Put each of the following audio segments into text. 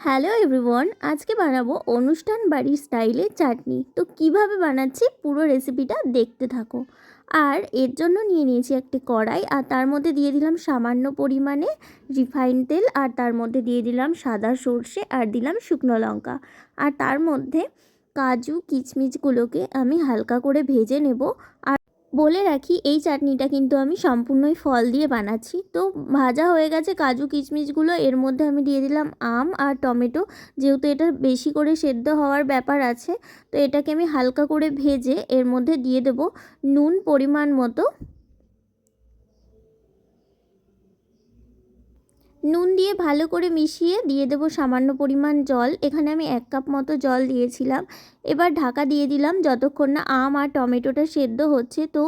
Hello everyone, আজকে বানাবো অনুষ্ঠান বাড়ির স্টাইলে চাটনি। তো কীভাবে বানাচ্ছি পুরো রেসিপিটা দেখতে থাকো। আর এর জন্য নিয়ে নিয়েছি একটি কড়াই, আর তার মধ্যে দিয়ে দিলাম সামান্য পরিমাণে রিফাইন তেল, আর তার মধ্যে দিয়ে দিলাম সাদা সর্ষে, আর দিলাম শুকনো লঙ্কা। আর তার মধ্যে কাজু কিচমিচগুলোকে আমি হালকা করে ভেজে নেব, আর বলে রাখি, এই চাটনিটা কিন্তু আমি সম্পূর্ণই ফল দিয়ে বানাচ্ছি। তো ভাজা হয়ে গেছে কাজু কিশমিশগুলো, এর মধ্যে আমি দিয়ে দিলাম আম আর টমেটো। যেহেতু এটা বেশি করে সেদ্ধ হওয়ার ব্যাপার আছে, তো এটাকে আমি হালকা করে ভেজে এর মধ্যে দিয়ে দেব নুন পরিমাণ মতো। নুন দিয়ে ভালো করে মিশিয়ে দিয়ে দেব সামান্য পরিমাণ জল। এখানে আমি এক কাপ মতো জল দিয়েছিলাম। এবার ঢাকা দিয়ে দিলাম যতক্ষণ না আম আর টমেটোটা সেদ্ধ হচ্ছে। তো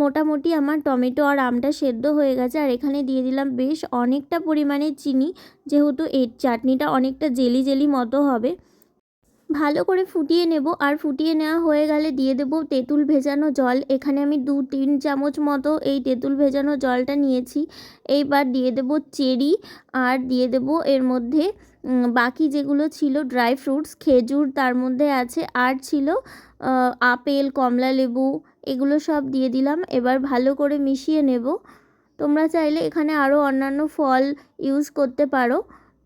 মোটামুটি আমার টমেটো আর আমটা সেদ্ধ হয়ে গেছে। আর এখানে দিয়ে দিলাম বেশ অনেকটা পরিমাণে চিনি। যেহেতু এর চাটনিটা অনেকটা জেলি জেলি মতো হবে। ভালো করে ফুটিয়ে নেব। আর ফুটিয়ে নেওয়া হয়ে গেলে দিয়ে দেবো তেঁতুল ভেজানো জল। এখানে আমি দু, তিন চামচ মতো এই তেঁতুল ভেজানো জলটা নিয়েছি। এইবার দিয়ে দেবো চেরি। আর দিয়ে দেবো এর মধ্যে বাকি যেগুলো ছিল ড্রাই ফ্রুটস, খেজুর তার মধ্যে আছে। আর ছিল আপেল, কমলা লেবু, এগুলো সব দিয়ে দিলাম। এবার ভালো করে মিশিয়ে নেব। তোমরা চাইলে এখানে আরও অন্যান্য ফল ইউজ করতে পারো।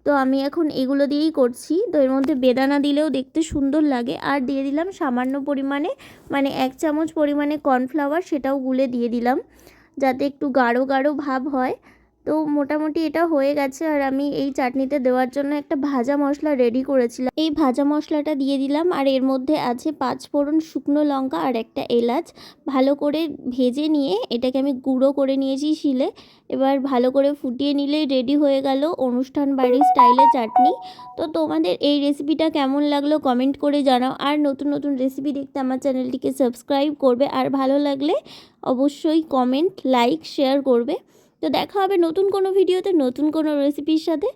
তো আমি এখন এগুলো দিয়েই করছি। তো এর মধ্যে বেদানা দিলেও দেখতে সুন্দর লাগে। আর দিয়ে দিলাম সামান্য পরিমাণে মানে এক চামচ পরিমাণে কর্নফ্লাওয়ার সেটাও গুলে দিয়ে দিলাম, যাতে একটু গাঢ় গাঢ় ভাব হয়। তো মোটামুটি এটা হয়ে গেছে আর আমি এই চাটনিতে দেওয়ার জন্য একটা ভাজা মশলা রেডি করেছিলাম। এই ভাজা মশলাটা দিয়ে দিলাম আর এর মধ্যে আছে পাঁচ ফোড়ন শুকনো লঙ্কা আর একটা এলাচ। ভালো করে ভেজে নিয়ে এটাকে আমি গুঁড়ো করে নিয়েছি শিলে। এবার ভালো করে ফুটিয়ে নিলেই রেডি হয়ে গেল অনুষ্ঠান বাড়ির স্টাইলে চাটনি। তো তোমাদের এই রেসিপিটা কেমন লাগল কমেন্ট করে জানাও। আর নতুন নতুন রেসিপি দেখতে আমার চ্যানেলটিকে সাবস্ক্রাইব করবে। আর ভালো লাগলে অবশ্যই কমেন্ট লাইক শেয়ার করবে। তো দেখা হবে নতুন কোনো ভিডিওতে নতুন কোনো রেসিপির সাথে।